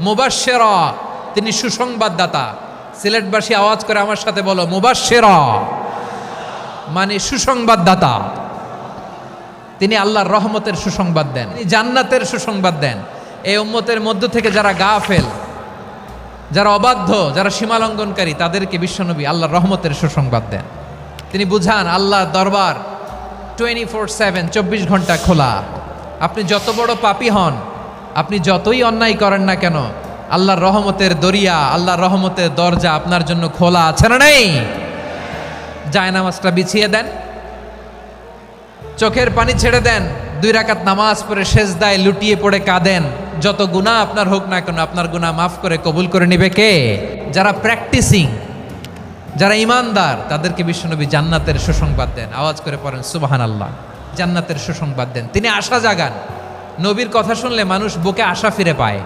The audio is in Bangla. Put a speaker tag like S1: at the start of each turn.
S1: মুবাশেরা তিনি সুসংবাদদাতা। সিলেটবাসী আওয়াজ করে আমার সাথে বলো মুবাশেরা মানে সুসংবাদদাতা। তিনি আল্লাহর রহমতের সুসংবাদ দেন। তিনি জান্নাতের সুসংবাদ দেন। এই উম্মতের মধ্য থেকে যারা গা ফেল যারা অবাধ্য, যারা সীমালঙ্ঘনকারী, তাদেরকে বিশ্বনবী আল্লাহর রহমতের সুসংবাদ দেন। তিনি বুঝান, আল্লাহর দরবার টোয়েন্টি ফোর সেভেন চব্বিশ ঘণ্টা খোলা। আপনি যত বড় পাপী হন আপনি যতই অন্যায় করেন না কেন, আল্লাহর রহমতের দরিয়া, আল্লাহর রহমতের দরজা আপনার জন্য খোলা আছে না নেই? জায়নামাজটা বিছিয়ে দেন। চোখের পানি ছেড়ে দেন। দুই রাকাত নামাজ পড়ে সেজদায় লুটিয়ে পড়ে কাঁদেন। যত গুনাহ আপনার হোক না কেন, আপনার গুনাহ মাফ করে কবুল করে নেবে কে? যারা প্র্যাকটিসিং যারা ইমানদার, তাদেরকে বিশ্বনবী জান্নাতের সুসংবাদ দেন। আওয়াজ করে পড়েন সুবাহান আল্লাহ জান্নাতের সুসংবাদ দেন। তিনি আশা জাগান। নবীর কথা শুনলে মানুষ বুকে আশা ফিরে পায়।